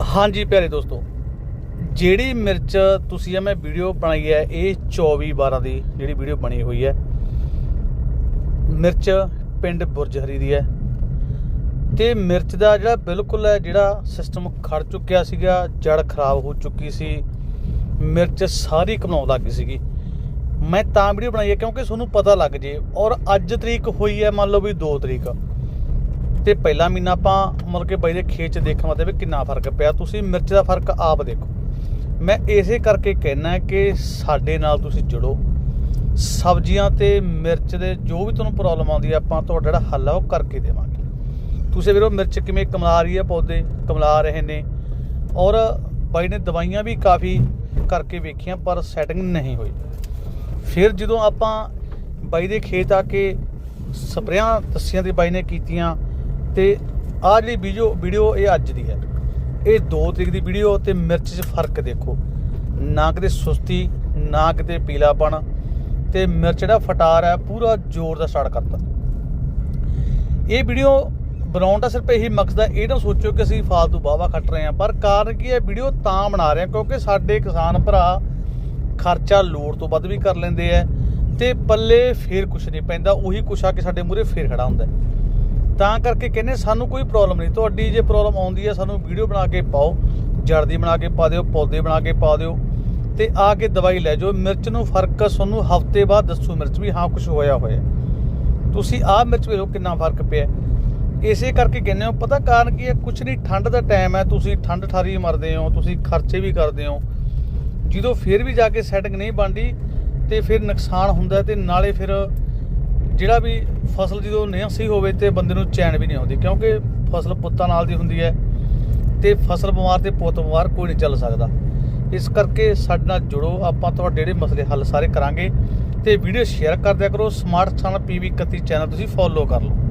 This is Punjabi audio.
ਹਾਂਜੀ ਪਿਆਰੇ ਦੋਸਤੋ, ਜਿਹੜੀ ਮਿਰਚ ਤੁਸੀਂ ਇਹ ਮੈਂ ਵੀਡੀਓ ਬਣਾਈ ਹੈ, ਇਹ 24 12 ਦੀ ਜਿਹੜੀ ਵੀਡੀਓ ਬਣੀ ਹੋਈ ਹੈ, ਮਿਰਚ ਪਿੰਡ ਬੁਰਜਹਰੀ ਦੀ ਹੈ। ਤੇ ਮਿਰਚ ਦਾ ਜਿਹੜਾ ਬਿਲਕੁਲ ਹੈ, ਜਿਹੜਾ ਸਿਸਟਮ ਖੜ ਚੁੱਕਿਆ ਸੀਗਾ, ਜੜ ਖਰਾਬ ਹੋ ਚੁੱਕੀ ਸੀ, ਮਿਰਚ ਸਾਰੀ ਕਮਾਉਣ ਲੱਗ ਗਈ ਸੀਗੀ। ਮੈਂ ਤਾਂ ਵੀਡੀਓ ਬਣਾਈ ਹੈ ਕਿਉਂਕਿ ਤੁਹਾਨੂੰ ਪਤਾ ਲੱਗ ਜੇ, ਔਰ ਅੱਜ ਤਰੀਕ ਹੋਈ ਹੈ ਮੰਨ ਲਓ ਵੀ 2 ਤਰੀਕ। ਤੇ ਪਹਿਲਾ ਮਹੀਨਾ ਆਪਾਂ ਮਤਲਬ ਕਿ ਬਾਈ ਦੇ ਖੇਤ ਚ ਦੇਖਣ ਵਾਸਤੇ ਵੀ ਕਿੰਨਾ ਫ਼ਰਕ ਪਿਆ। ਤੁਸੀਂ ਮਿਰਚ ਦਾ ਫ਼ਰਕ ਆਪ ਦੇਖੋ। ਮੈਂ ਇਸੇ ਕਰਕੇ ਕਹਿਣਾ ਕਿ ਸਾਡੇ ਨਾਲ ਤੁਸੀਂ ਜੁੜੋ। ਸਬਜ਼ੀਆਂ ਤੇ ਮਿਰਚ ਦੇ ਜੋ ਵੀ ਤੁਹਾਨੂੰ ਪ੍ਰੋਬਲਮ ਆਉਂਦੀ ਹੈ, ਆਪਾਂ ਤੁਹਾਡਾ ਜਿਹੜਾ ਹੱਲ ਆ ਉਹ ਕਰਕੇ ਦੇਵਾਂਗੇ। ਤੁਸੀਂ ਵੀਰੋ, ਮਿਰਚ ਕਿਵੇਂ ਕਮਲਾ ਰਹੀ ਹੈ ਪੌਦੇ? ਕਮਲਾ ਰਹੇ ਨੇ। ਔਰ ਬਾਈ ਨੇ ਦਵਾਈਆਂ ਵੀ ਕਾਫੀ ਕਰਕੇ ਵੇਖੀਆਂ, ਪਰ ਸੈਟਿੰਗ ਨਹੀਂ ਹੋਈ। ਫਿਰ ਜਦੋਂ ਆਪਾਂ ਬਾਈ ਦੇ ਖੇਤ ਆ ਕੇ ਸਪਰੇਆਂ ਦੱਸੀਆਂ ਦੀ ਬਾਈ ਨੇ ਕੀਤੀਆਂ ਤੇ ਆਹ ਜਿਹੜੀ ਵੀਡੀਓ ਵੀਡੀਓ ਇਹ ਅੱਜ ਦੀ ਹੈ। ਇਹ 2 ਤਰੀਕ ਦੀ ਵੀਡੀਓ ਤੇ ਮਿਰਚ 'ਚ ਫ਼ਰਕ ਦੇਖੋ। ਨਾ ਕਿਤੇ ਸੁਸਤੀ, ਨਾ ਕਿਤੇ ਪੀਲਾਪਣ ਤੇ ਮਿਰਚ ਜਿਹੜਾ ਫਟਾਰ ਹੈ, ਪੂਰਾ ਜ਼ੋਰ ਦਾ ਸਟਾਰਟ ਕਰਤਾ। ਇਹ ਵੀਡੀਓ ਬਣਾਉਣ ਦਾ ਸਿਰਫ ਇਹੀ ਮਕਸਦ ਹੈ, ਇਹ ਨਾ ਸੋਚੋ ਕਿ ਅਸੀਂ ਫਾਲਤੂ ਬਾਵਾ ਖੱਟ ਰਹੇ ਹਾਂ। ਪਰ ਕਾਰਨ ਕੀ ਹੈ, ਵੀਡੀਓ ਤਾਂ ਬਣਾ ਰਹੇ ਹਾਂ ਕਿਉਂਕਿ ਸਾਡੇ ਕਿਸਾਨ ਭਰਾ ਖਰਚਾ ਲੋੜ ਤੋਂ ਵੱਧ ਵੀ ਕਰ ਲੈਂਦੇ ਐ ਤੇ ਪੱਲੇ ਫੇਰ ਕੁਛ ਨਹੀਂ ਪੈਂਦਾ, ਉਹੀ ਕੁਛ ਆ ਕੇ ਸਾਡੇ ਮੂਰੇ ਫੇਰ ਖੜਾ ਹੁੰਦਾ ਤਾਂ ਕਰਕੇ ਕਹਿੰਦੇ ਸਾਨੂੰ ਕੋਈ ਪ੍ਰੋਬਲਮ ਨਹੀਂ। ਤੁਹਾਡੀ ਜੇ ਪ੍ਰੋਬਲਮ ਆਉਂਦੀ ਹੈ ਸਾਨੂੰ ਵੀਡੀਓ ਬਣਾ ਕੇ ਪਾਓ ਜੜ ਦੀ ਬਣਾ ਕੇ ਪਾ ਦਿਓ, ਪੌਦੇ ਬਣਾ ਕੇ ਪਾ ਦਿਓ ਤੇ ਆ ਕੇ ਦਵਾਈ ਲੈ ਜਾਓ। ਮਿਰਚ ਨੂੰ ਫ਼ਰਕ ਤੁਹਾਨੂੰ ਹਫ਼ਤੇ ਬਾਅਦ ਦੱਸੋ ਮਿਰਚ ਵੀ ਹਾਂ ਕੁਝ ਹੋਇਆ ਹੋਇਆ। ਤੁਸੀਂ ਆਹ ਮਿਰਚ ਵੇਖੋ ਕਿੰਨਾ ਫ਼ਰਕ ਪਿਆ। ਇਸੇ ਕਰਕੇ ਕਹਿੰਦੇ ਹੋ, ਪਤਾ ਕਾਰਨ ਕੀ ਹੈ ਕੁਛ ਨਹੀਂ, ਠੰਡ ਦਾ ਟਾਈਮ ਹੈ ਤੁਸੀਂ ਠੰਡ ਠਾਰੀ ਮਰਦੇ ਹੋ, ਤੁਸੀਂ ਖਰਚੇ ਵੀ ਕਰਦੇ ਹੋ। ਜਦੋਂ ਫਿਰ ਵੀ ਜਾ ਕੇ ਸੈਟਿੰਗ ਨਹੀਂ ਬਣਦੀ ਤੇ ਫਿਰ ਨੁਕਸਾਨ ਹੁੰਦਾ ਹੈ ਤੇ ਨਾਲੇ ਫਿਰ ਜਿਹੜਾ ਵੀ ਫਸਲ ਜਦੋਂ ਨਹੀਂ ਸਹੀ ਹੋਵੇ ਤੇ ਬੰਦੇ ਨੂੰ ਚੈਨ ਵੀ ਨਹੀਂ ਆਉਂਦੀ, ਕਿਉਂਕਿ ਫਸਲ ਪੁੱਤਾਂ ਨਾਲ ਦੀ ਹੁੰਦੀ ਹੈ ਤੇ ਫਸਲ ਬਿਮਾਰ ਤੇ ਪੁੱਤ ਬਿਮਾਰ ਕੋਈ ਨਹੀਂ ਚੱਲ ਸਕਦਾ। ਇਸ ਕਰਕੇ ਸਾਡੇ ਨਾਲ ਜੁੜੋ, ਆਪਾਂ ਤੁਹਾਡੇ ਜਿਹੜੇ ਮਸਲੇ ਹੱਲ ਸਾਰੇ ਕਰਾਂਗੇ ਤੇ ਵੀਡੀਓ ਸ਼ੇਅਰ ਕਰ ਦਿਆ ਕਰੋ। ਸਮਾਰਟ ਚੈਨਲ ਪੀਵੀ 31 ਚੈਨਲ ਤੁਸੀਂ ਫੋਲੋ ਕਰ ਲਓ।